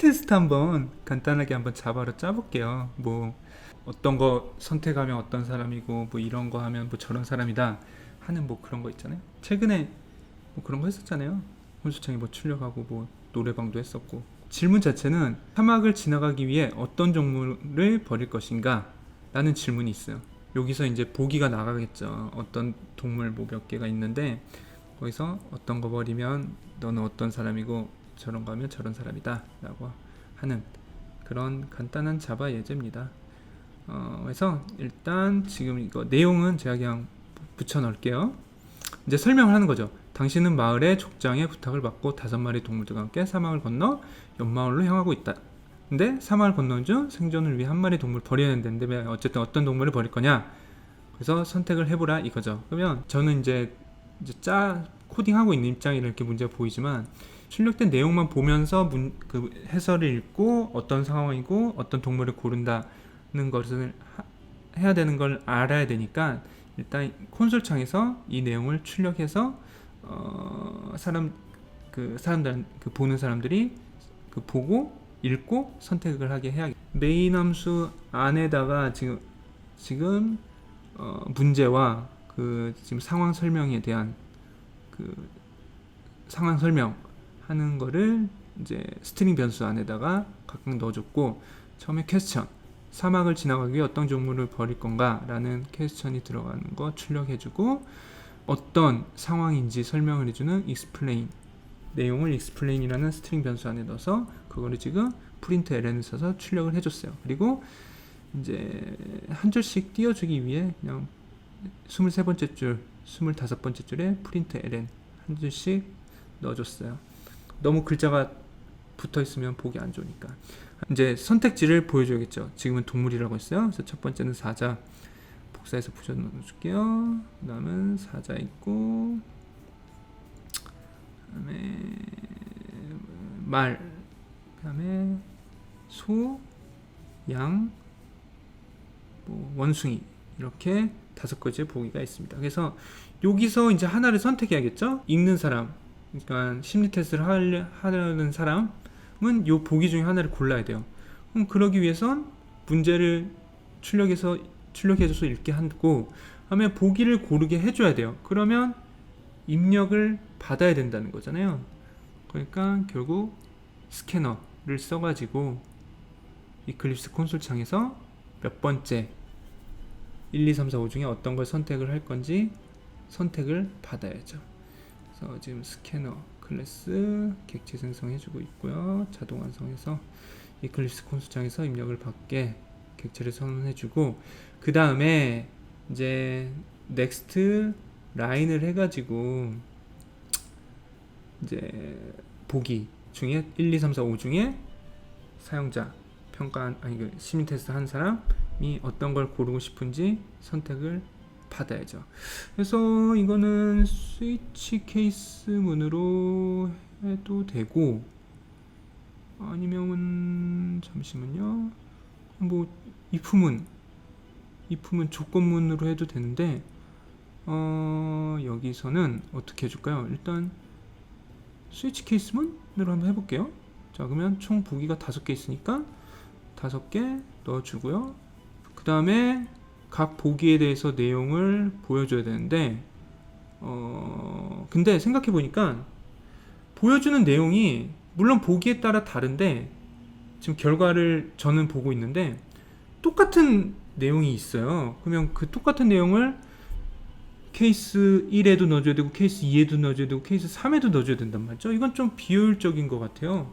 테스트 한번 간단하게 한번 자바로 짜볼게요. 뭐 어떤 거 선택하면 어떤 사람이고 뭐 이런 거 하면 뭐 저런 사람이다 하는 뭐 그런 거 있잖아요. 최근에 뭐 그런 거 했었잖아요. 혼수창에 뭐 출력하고 뭐 노래방도 했었고 질문 자체는 사막을 지나가기 위해 어떤 종물을 버릴 것인가 라는 질문이 있어요. 여기서 이제 보기가 나가겠죠. 어떤 동물 뭐 몇 개가 있는데 거기서 어떤 거 버리면 너는 어떤 사람이고 저런 거 하면 저런 사람이다 라고 하는 그런 간단한 자바 예제입니다. 어, 그래서 일단 지금 이거 내용은 제가 그냥 붙여 넣을게요. 이제 설명을 하는 거죠. 당신은 마을의 족장의 부탁을 받고 다섯 마리 동물들과 함께 사막을 건너 옆마을로 향하고 있다. 근데 사막을 건너는 중 생존을 위해 한 마리 동물 버려야 되는데 왜 어쨌든 어떤 동물을 버릴 거냐? 그래서 선택을 해보라 이거죠. 그러면 저는 이제 이제 짜 코딩하고 있는 입장이라 이렇게 문제가 보이지만 출력된 내용만 보면서 문, 그 해설을 읽고 어떤 상황이고 어떤 동물을 고른다는 것을 하- 해야 되는 걸 알아야 되니까 일단 콘솔 창에서 이 내용을 출력해서 어, 사람 그 사람들 그 보는 사람들이 그 보고 읽고 선택을 하게 해야 메인 함수 안에다가 지금 지금 어, 문제와 그 지금 상황 설명에 대한 그 상황 설명 하는 거를 이제 스트링 변수 안에다가 각각 넣어줬고 처음에 퀘스천 사막을 지나가기 위해 어떤 종물을 버릴 건가 라는 퀘스천이 들어가는 거 출력해주고 어떤 상황인지 설명을 해주는 explain 내용을 explain이라는 스트링 변수 안에 넣어서 그거를 지금 프린트 ln을 써서 출력을 해줬어요. 그리고 이제 한 줄씩 띄워주기 위해 그냥 23번째 줄, 25번째 줄에 프린트 ln 한 줄씩 넣어줬어요. 너무 글자가 붙어 있으면 보기 안 좋으니까. 이제 선택지를 보여줘야겠죠. 지금은 동물이라고 했어요. 그래서 첫 번째는 사자. 복사해서 붙여 넣어줄게요. 그 다음은 사자 있고, 그 다음에 말, 그 다음에 소, 양, 뭐 원숭이 이렇게 다섯 가지의 보기가 있습니다. 그래서 여기서 이제 하나를 선택해야겠죠. 읽는 사람, 그러니까 심리 테스트를 하려, 하려는 사람은 요 보기 중에 하나를 골라야 돼요. 그럼 그러기 위해선 문제를 출력해서 출력해줘서 읽게 하고, 다음에 보기를 고르게 해줘야 돼요. 그러면 입력을 받아야 된다는 거잖아요. 그러니까 결국 스캐너를 써가지고 이클립스 콘솔 창에서 몇 번째 1, 2, 3, 4, 5 중에 어떤 걸 선택을 할 건지 선택을 받아야죠. 그래서 지금 스캐너 클래스 객체 생성해주고 있고요. 자동 완성해서 이클립스 콘솔창에서 입력을 받게 객체를 선언해주고 그 다음에 이제 넥스트 라인을 해가지고 이제 보기 중에 1, 2, 3, 4, 5 중에 사용자 평가 아니 그 시민 테스트 한 사람이 어떤 걸 고르고 싶은지 선택을 받아야죠. 그래서 이거는 스위치 케이스 문으로 해도 되고 아니면은 잠시만요. 뭐 이품은 이품은 조건문으로 해도 되는데 어 여기서는 어떻게 해줄까요? 일단 스위치 케이스문으로 한번 해볼게요. 자 그러면 총 보기가 다섯 개 있으니까 다섯 개 넣어주고요. 그 다음에 각 보기에 대해서 내용을 보여줘야 되는데 어 근데 생각해 보니까 보여주는 내용이 물론 보기에 따라 다른데 지금 결과를 저는 보고 있는데 똑같은 내용이 있어요. 그러면 그 똑같은 내용을 케이스 1에도 넣어줘야 되고 케이스 2에도 넣어줘야 되고 케이스 3에도 넣어줘야 된단 말이죠. 이건 좀 비효율적인 것 같아요.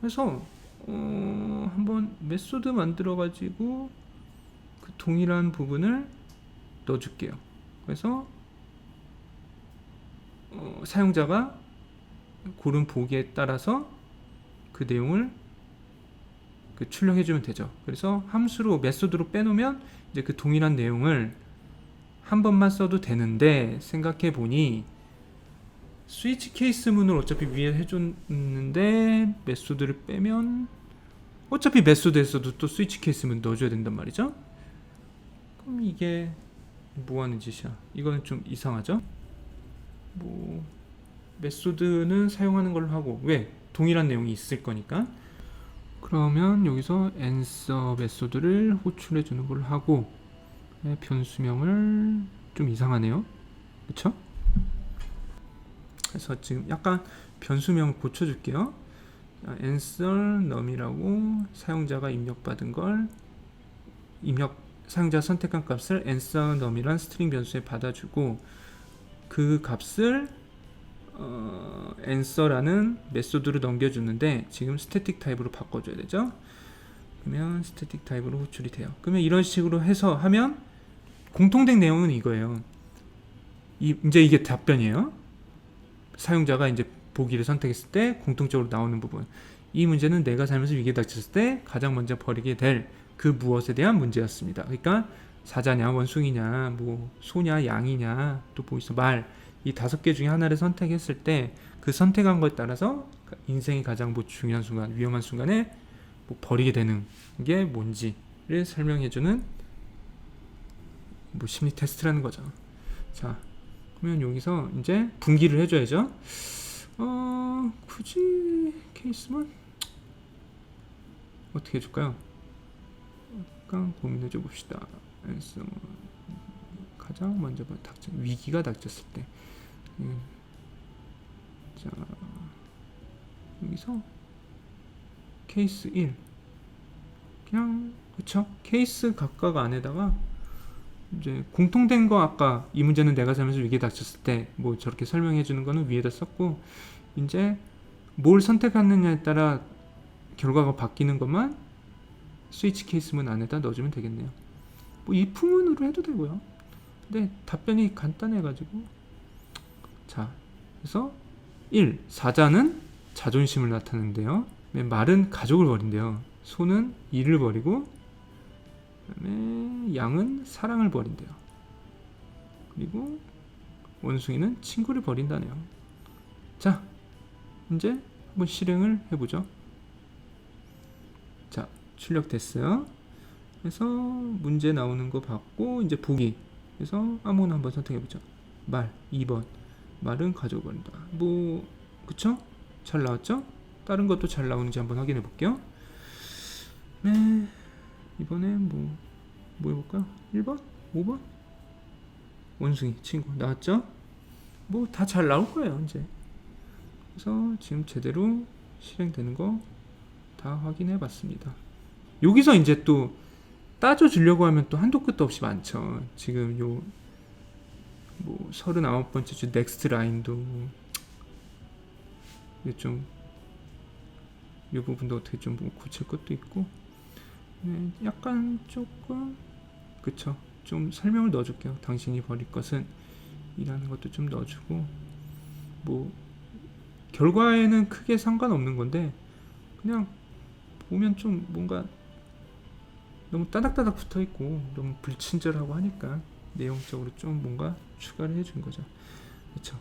그래서 어, 한번 메소드 만들어 가지고 그 동일한 부분을 넣어줄게요. 그래서 어, 사용자가 고른 보기에 따라서 그 내용을 그 출력해주면 되죠. 그래서 함수로 메소드로 빼놓으면 이제 그 동일한 내용을 한 번만 써도 되는데 생각해 보니 스위치 케이스 문을 어차피 위에 해줬는데 메소드를 빼면 어차피 메소드에서도 또 스위치 케이스 문 넣어줘야 된단 말이죠. 그럼 이게 뭐 하는 짓이야? 이거는 좀 이상하죠? 뭐 메소드는 사용하는 걸로 하고 왜? 동일한 내용이 있을 거니까 그러면 여기서 answer 메소드를 호출해 주는 걸로 하고 네, 변수명을 좀 이상하네요 그쵸? 그래서 지금 약간 변수명을 고쳐줄게요 자, answer num이라고 사용자가 입력받은 걸 입력 사용자 선택한 값을 answer num이란 스트링 변수에 받아주고 그 값을 어, answer라는 메소드로 넘겨주는데 지금 스태틱 타입으로 바꿔줘야 되죠. 그러면 스태틱 타입으로 호출이 돼요. 그러면 이런 식으로 해서 하면 공통된 내용은 이거예요. 이, 이제 이게 답변이에요. 사용자가 이제 보기를 선택했을 때 공통적으로 나오는 부분. 이 문제는 내가 살면서 위기에 닥쳤을 때 가장 먼저 버리게 될 그 무엇에 대한 문제였습니다. 그러니까 사자냐 원숭이냐 뭐 소냐 양이냐 또 뭐 있어 말 이 다섯 개 중에 하나를 선택했을 때 그 선택한 거에 따라서 인생이 가장 뭐 중요한 순간 위험한 순간에 뭐 버리게 되는 게 뭔지를 설명해주는 뭐 심리 테스트라는 거죠. 자 그러면 여기서 이제 분기를 해줘야죠. 어 굳이 케이스만 어떻게 해줄까요? 약간 고민해 줘 봅시다. 그래서 가장 먼저 봐, 닥쳐, 위기가 닥쳤을 때. 음. 자, 여기서 케이스 1. 그냥, 그쵸? 케이스 각각 안에다가 이제 공통된 거 아까 이 문제는 내가 살면서 위기에 닥쳤을 때 뭐 저렇게 설명해 주는 거는 위에다 썼고 이제 뭘 선택하느냐에 따라 결과가 바뀌는 것만 스위치 케이스문 안에다 넣어주면 되겠네요. 뭐 if문으로 해도 되고요. 근데 답변이 간단해가지고 자 그래서 1. 사자는 자존심을 나타낸대요. 말은 가족을 버린대요. 소는 일을 버리고 그다음에 양은 사랑을 버린대요. 그리고 원숭이는 친구를 버린다네요. 자 이제 한번 실행을 해보죠. 자 출력됐어요. 그래서 문제 나오는 거 받고 이제 보기. 그래서 아무거나 한번 선택해 보죠. 말 2번. 말은 가져버린다. 뭐 그쵸? 잘 나왔죠? 다른 것도 잘 나오는지 한번 확인해 볼게요. 네. 이번에 뭐, 뭐 해볼까요? 1번? 5번? 원숭이 친구 나왔죠? 뭐 다 잘 나올 거예요, 이제. 그래서 지금 제대로 실행되는 거 다 확인해 봤습니다. 여기서 이제 또 따져 주려고 하면 또 한도 끝도 없이 많죠. 지금 요, 뭐, 39번째 주 넥스트 라인도, 좀, 이 부분도 어떻게 좀뭐 고칠 것도 있고, 네, 약간 조금, 그쵸. 좀 설명을 넣어줄게요. 당신이 버릴 것은, 이라는 것도 좀 넣어주고, 뭐, 결과에는 크게 상관없는 건데, 그냥 보면 좀 뭔가 너무 따닥따닥 붙어 있고 너무 불친절하고 하니까 내용적으로 좀 뭔가 추가를 해준 거죠. 그렇죠.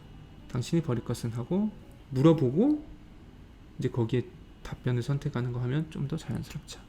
당신이 버릴 것은 하고 물어보고 이제 거기에 답변을 선택하는 거 하면 좀 더 자연스럽죠.